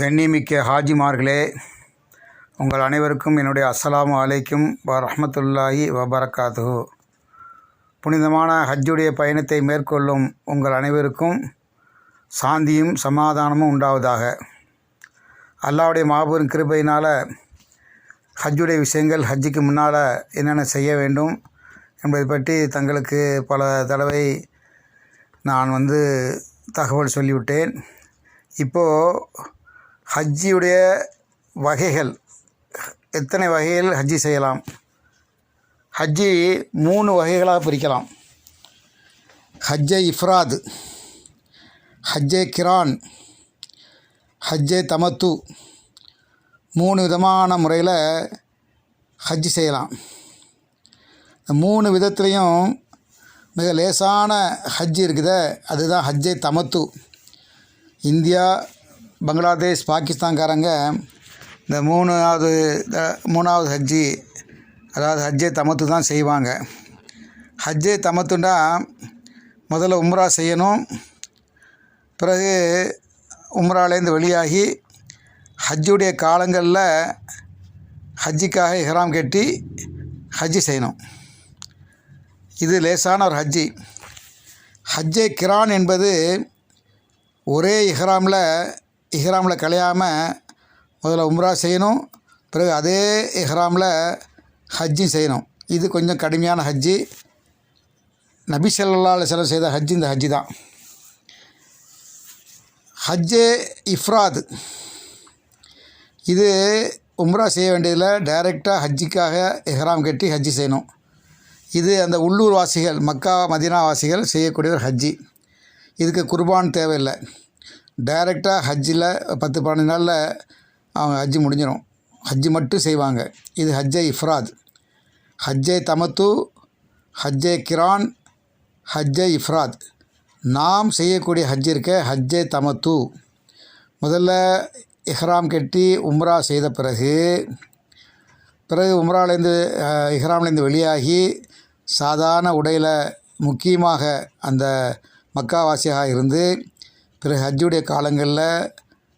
கண்ணியமிக்க ஹாஜிமார்களே உங்கள் அனைவருக்கும் என்னுடைய அஸ்ஸலாமு அலைக்கும் வ ரஹமத்துல்லாஹி வபரகாத்துஹு. புனிதமான ஹஜ்ஜுடைய பயணத்தை மேற்கொள்ளும் உங்கள் அனைவருக்கும் சாந்தியும் சமாதானமும் உண்டாவதாக. அல்லாவுடைய மாபெரும் கிருபையினால் ஹஜ்ஜுடைய விஷயங்கள் ஹஜ்ஜுக்கு முன்னால் என்னென்ன செய்ய வேண்டும் என்பதை பற்றி தங்களுக்கு பல தடவை நான் வந்து தகவல் சொல்லிவிட்டேன். இப்போது ஹஜ்ஜியுடைய வகைகள் எத்தனை வகைகள் ஹஜ்ஜி செய்யலாம்? ஹஜ்ஜி மூணு வகைகளாக பிரிக்கலாம். ஹஜ்ஜே இஃப்ராத் ஹஜ்ஜே கிரான் ஹஜ்ஜே தமத்து மூணு விதமான முறையில் ஹஜ்ஜி செய்யலாம். இந்த மூணு விதத்துலேயும் மிக லேசான ஹஜ்ஜி இருக்குது அதுதான் ஹஜ்ஜே தமத்து. இந்தியா பங்களாதேஷ் பாகிஸ்தான்காரங்க இந்த மூணாவது மூணாவது ஹஜ்ஜி அதாவது ஹஜ்ஜே தமத்து தான் செய்வாங்க. ஹஜ்ஜே தமத்துண்டா முதல்ல உம்ரா செய்யணும். பிறகு உம்ராலேருந்து வெளியாகி ஹஜ்ஜுடைய காலங்களில் ஹஜ்ஜிக்காக இஹ்ராம் கட்டி ஹஜ்ஜி செய்யணும். இது லேசான ஒரு ஹஜ்ஜி. ஹஜ்ஜே கிரான் என்பது ஒரே இஹ்ராமில் இஹ்ராமில் கலையாமல் முதல்ல உம்ரா செய்யணும் பிறகு அதே இஹ்ராமில் ஹஜ்ஜும் செய்யணும். இது கொஞ்சம் கடுமையான ஹஜ்ஜி. நபி ஸல்லல்லாஹு அலைஹி செய்த ஹஜ் இந்த ஹஜ்ஜி தான். ஹஜ்ஜே இஃப்ராத். இது உம்ரா செய்ய வேண்டியதில் டைரெக்டாக ஹஜ்ஜிக்காக இஹ்ராம் கட்டி ஹஜ்ஜி செய்யணும். இது அந்த உள்ளூர் வாசிகள் மக்கா மதீனா வாசிகள் செய்யக்கூடிய ஒரு ஹஜ்ஜி. இதுக்கு குர்பான் தேவையில்லை. டைரெக்டாக ஹஜ்ஜில் பத்து பன்னெண்டு நாளில் அவங்க ஹஜ்ஜி முடிஞ்சிடும் ஹஜ்ஜி மட்டும் செய்வாங்க. இது ஹஜ்ஜே இஃப்ராத். ஹஜ்ஜே தமத்து ஹஜ்ஜே கிரான் ஹஜ்ஜை இஃப்ராத். நாம் செய்யக்கூடிய ஹஜ் இருக்க ஹஜ்ஜே தமத்து. முதல்ல இஹ்ராம் கட்டி உம்ரா செய்த பிறகு பிறகு உம்ராலேருந்து இஹ்ராம்லேருந்து வெளியாகி சாதாரண உடையில் முக்கியமாக அந்த மக்காவாசியாக இருந்து பிறகு ஹஜ்ஜுடைய காலங்களில்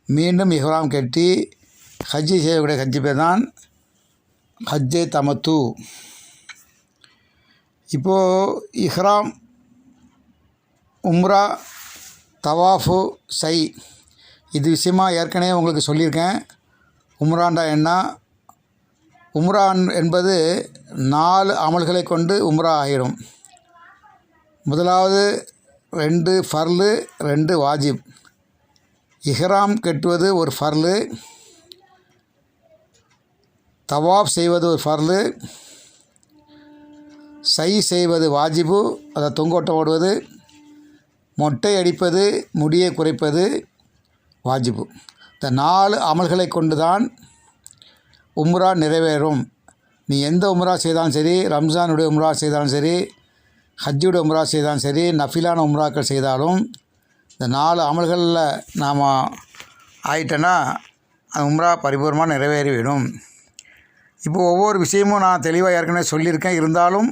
மீண்டும் இஹ்ராம் கட்டி ஹஜ்ஜி செய்யக்கூடிய ஹஜ்ஜி பேர் தான் ஹஜ்ஜே தமத்து. இப்போது இஹ்ராம் உம்ரா தவாஃபு சை இது விஷயமா ஏற்கனவே உங்களுக்கு சொல்லியிருக்கேன். உம்ராண்டா என்ன? உம்ரான் என்பது நாலு அமல்களை கொண்டு உம்ரா ஆகிடும் முதலாவது ரெண்டு ஃபர்லு ரெண்டு வாஜிப். இஹ்ராம் கட்டுவது ஒரு ஃபர்லு. தவாப் செய்வது ஒரு ஃபர்லு. சை செய்வது வாஜிபு அதை தொங்கோட்டம் ஓடுவது. மொட்டை அடிப்பது முடியை குறைப்பது வாஜிபு. இந்த நாலு அமல்களை கொண்டு தான் உம்ரா நிறைவேறும். நீ எந்த உம்ரா செய்தாலும் சரி ரம்ஜானுடைய உம்ரா செய்தாலும் சரி ஹஜ்ஜுடைய உம்ரா செய்தாலும் சரி நஃபிலான உம்ராக்கள் செய்தாலும் இந்த நாலு அமல்களில் நாம் ஆயிட்டேன்னா அந்த உம்ரா பரிபூர்ணமாக நிறைவேறிவிடும். இப்போ ஒவ்வொரு விஷயமும் நான் தெளிவாக ஏற்கனவே சொல்லியிருக்கேன். இருந்தாலும்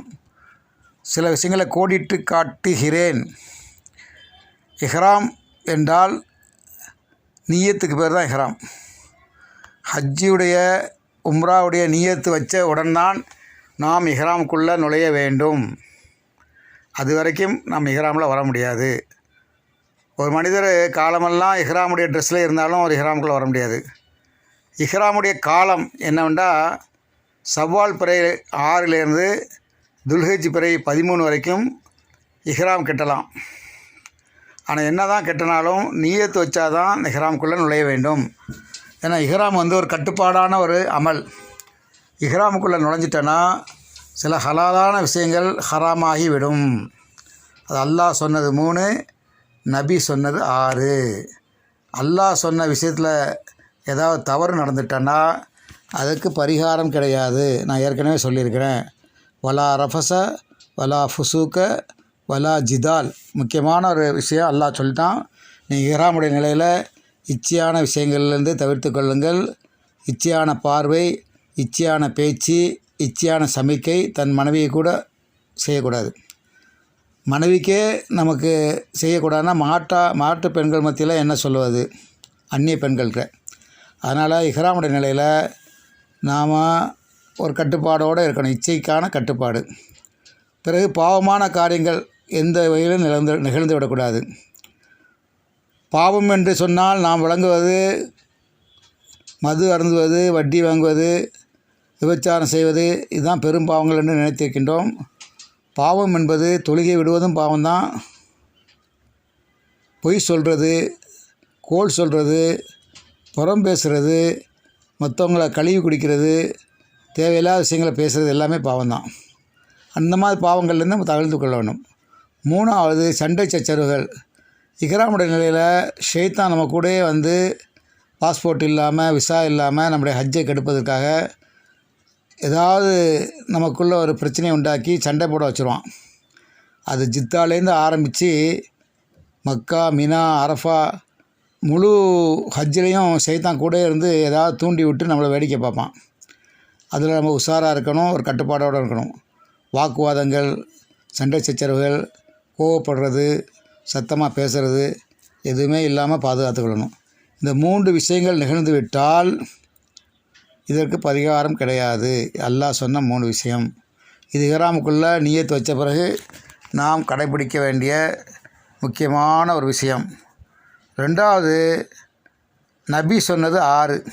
சில விஷயங்களை கோடிட்டு காட்டுகிறேன். இஹ்ராம் என்றால் நீயத்துக்கு பேர் தான் இஹ்ராம். ஹஜ்ஜியுடைய உம்ராவுடைய நீயத்து வச்ச உடன்தான் நாம் இஹ்ராமுக்குள்ளே நுழைய வேண்டும். அது வரைக்கும் நாம் இஹ்ராமில் வர முடியாது. ஒரு மனிதர் காலமெல்லாம் இஹ்ராமுடைய ட்ரெஸ்ஸில் இருந்தாலும் ஒரு இஹ்ராமுக்குள்ளே வர முடியாது. இஹ்ராமுடைய காலம் என்னவெண்டா சவ்வால் பிறை ஆறிலிருந்து துல்ஹஜ் பிறை பதிமூணு வரைக்கும் இஹ்ராம் கட்டலாம். ஆனால் என்ன தான் கட்டினாலும் நீயத்து வச்சாதான் இஹ்ராமுக்குள்ளே நுழைய வேண்டும். ஏன்னா இஹ்ராம் வந்து ஒரு கட்டுப்பாடான ஒரு அமல். இஹ்ராமுக்குள்ளே நுழைஞ்சிட்டேன்னா சில ஹலாலான விஷயங்கள் ஹராமாகிவிடும். அது அல்லாஹ் சொன்னது மூணு நபி சொன்னது ஆறு. அல்லாஹ் சொன்ன விஷயத்தில் ஏதாவது தவறு நடந்துட்டேன்னா அதுக்கு பரிகாரம் கிடையாது. நான் ஏற்கனவே சொல்லியிருக்கிறேன். வலா ரஃபச வலா ஃபுசூக்க வலா ஜிதால். முக்கியமான ஒரு விஷயம் அல்லாஹ் சொல்லிட்டான். நீ இஹ்ராமுடைய நிலையில் இச்சையான விஷயங்கள்லேருந்து தவிர்த்து கொள்ளுங்கள். இச்சையான பார்வை இச்சையான பேச்சு இச்சையான சமிக்கை தன் மனைவியை கூட செய்யக்கூடாது. மனைவிக்கே நமக்கு செய்யக்கூடாதுன்னா மாட்டா மாட்டு பெண்கள் மத்தியில் என்ன சொல்லுவது? அந்நிய பெண்கள்கிட்ட. அதனால் இஹ்ராமுடைய நிலையில் நாம் ஒரு கட்டுப்பாடோடு இருக்கணும். இச்சைக்கான கட்டுப்பாடு. பிறகு பாவமான காரியங்கள் எந்த வகையிலும் நிகழ்ந்து நிகழ்ந்து விடக்கூடாது. பாவம் என்று சொன்னால் நாம் விளங்குவது மது அருந்துவது வட்டி வாங்குவது விபச்சாரம் செய்வது இதுதான் பெரும் பாவங்கள் என்று நினைத்திருக்கின்றோம். பாவம் என்பது தொழுகை விடுவதும் பாவம்தான். பொய் சொல்கிறது கோல் சொல்கிறது புறம் பேசுகிறது மற்றவங்கள கழுவி குடிக்கிறது தேவையில்லாத விஷயங்களை பேசுகிறது எல்லாமே பாவம்தான். அந்த மாதிரி பாவங்கள்லேருந்து நம்ம தகழ்ந்து கொள்ள வேண்டும். மூணாவது சண்டை சச்சரவுகள். இஹ்ராமுடைய நிலையில் ஷெய்தான் நம்ம கூடயே வந்து பாஸ்போர்ட் இல்லாமல் விசா இல்லாமல் நம்முடைய ஹஜ்ஜை கெடுப்பதற்காக ஏதாவது நமக்குள்ளே ஒரு பிரச்சனையை உண்டாக்கி சண்டை போட வச்சுருவான். அது ஜித்தாலேருந்து ஆரம்பித்து மக்கா மினா அரஃபா முழு ஹஜ்ஜிலையும் சைத்தான் கூட இருந்து ஏதாவது தூண்டி விட்டு நம்மளை வேடிக்கை பார்ப்பான். அதில் நம்ம உஷாராக இருக்கணும் ஒரு கட்டுப்பாடோடு இருக்கணும். வாக்குவாதங்கள் சண்டை சச்சரவுகள் கோவப்படுறது சத்தமாக பேசுகிறது எதுவுமே இல்லாமல் பாதுகாத்துக்கொள்ளணும் இந்த மூன்று விஷயங்கள் நிகழ்ந்து விட்டால் இதற்கு பரிகாரம் கிடையாது. அல்லாஹ் சொன்ன மூணு விஷயம். இது இஹ்ராமுக்குள்ளே நியத்து வச்ச பிறகு நாம் கடைபிடிக்க வேண்டிய முக்கியமான ஒரு விஷயம். ரெண்டாவது நபி சொன்னது ஆறு.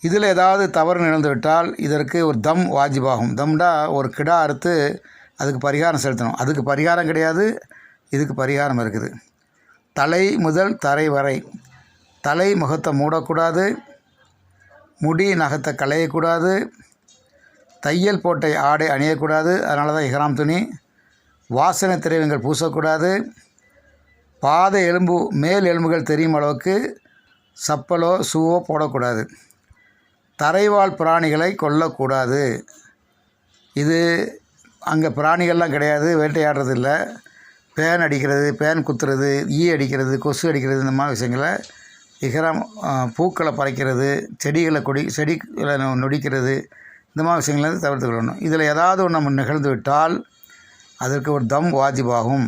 இதில் ஏதாவது தவறு நிகழ்ந்துவிட்டால் இதற்கு ஒரு தம் வாஜிபாகும். தம்டா ஒரு கிடா அறுத்து அதுக்கு பரிகாரம் செலுத்தணும். அதுக்கு பரிகாரம் கிடையாது இதுக்கு பரிகாரம் இருக்குது. தலை முதல் தரை வரை. தலை முகத்தை மூடக்கூடாது. முடி நகத்தை களையக்கூடாது. தையல் போட்டை ஆடை அணியக்கூடாது. அதனால தான் இஹ்ராம் துணி. வாசனை திரவியங்கள் பூசக்கூடாது. பாத எலும்பு மேல் எலும்புகள் தெரியும் அளவுக்கு சப்பலோ ஷூவோ போடக்கூடாது. தரைவாழ் பிராணிகளை கொல்லக்கூடாது. இது அங்கே பிராணிகள்லாம் கிடையாது. வேட்டையாடுறது இல்லை பேன் அடிக்கிறது பேன் குத்துறது ஈ அடிக்கிறது கொசு அடிக்கிறது இந்த மாதிரி விஷயங்களை இகரம் பூக்களை பறைக்கிறது செடிகளை கொடி செடிகளை நொடிக்கிறது இந்த மாதிரி விஷயங்களை வந்து தவிர்த்து கொள்ளணும். இதில் ஏதாவது ஒன்று நம்ம நிகழ்ந்து விட்டால் அதற்கு ஒரு தம் வாஜிபாகும்.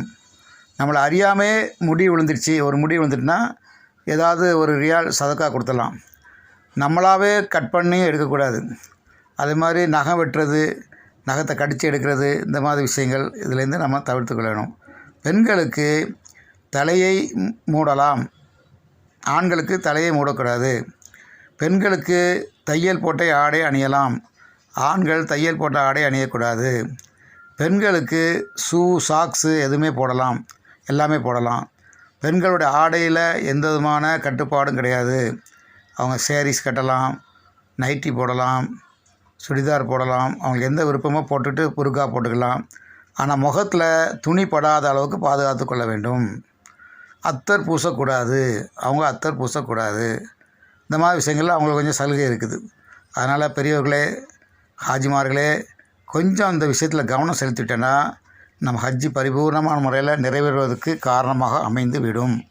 நம்மளை அறியாமே முடி விழுந்துருச்சு ஒரு முடி விழுந்துட்டுனா ஏதாவது ஒரு ரியால் சதக்கா கொடுத்துடலாம். நம்மளாவே கட் பண்ணி எடுக்கக்கூடாது. அதே மாதிரி நகம் வெட்டுறது நகத்தை கடித்து எடுக்கிறது இந்த மாதிரி விஷயங்கள் இதுலேருந்து நம்ம தவிர்த்து கொள்ளணும். பெண்களுக்கு தலையை மூடலாம். ஆண்களுக்கு தலையை மூடக்கூடாது. பெண்களுக்கு தையல் போட்ட ஆடை அணியலாம். ஆண்கள் தையல் போட்ட ஆடை அணியக்கூடாது. பெண்களுக்கு ஷூ சாக்ஸு எதுவுமே போடலாம். எல்லாமே போடலாம். பெண்களுடைய ஆடையில் எந்த விதமான கட்டுப்பாடும் கிடையாது. அவங்க சேரீஸ் கட்டலாம் நைட்டி போடலாம் சுடிதார் போடலாம். அவங்களுக்கு எந்த விருப்பமோ போட்டுட்டு புருக்கா போட்டுக்கலாம். ஆனால் முகத்தில் துணி படாத அளவுக்கு பாதுகாத்து கொள்ள வேண்டும். அத்தர் பூசக்கூடாது. அவங்க அத்தர் பூசக்கூடாது. இந்த மாதிரி விஷயங்கள்லாம் அவங்களுக்கு கொஞ்சம் சலுகை இருக்குது. அதனால் பெரியவர்களே ஹாஜிமார்களே கொஞ்சம் அந்த விஷயத்தில் கவனம் செலுத்திட்டேன்னா நம்ம ஹஜ்ஜி பரிபூர்ணமான முறையில் நிறைவேறுவதற்கு காரணமாக அமைந்து விடும்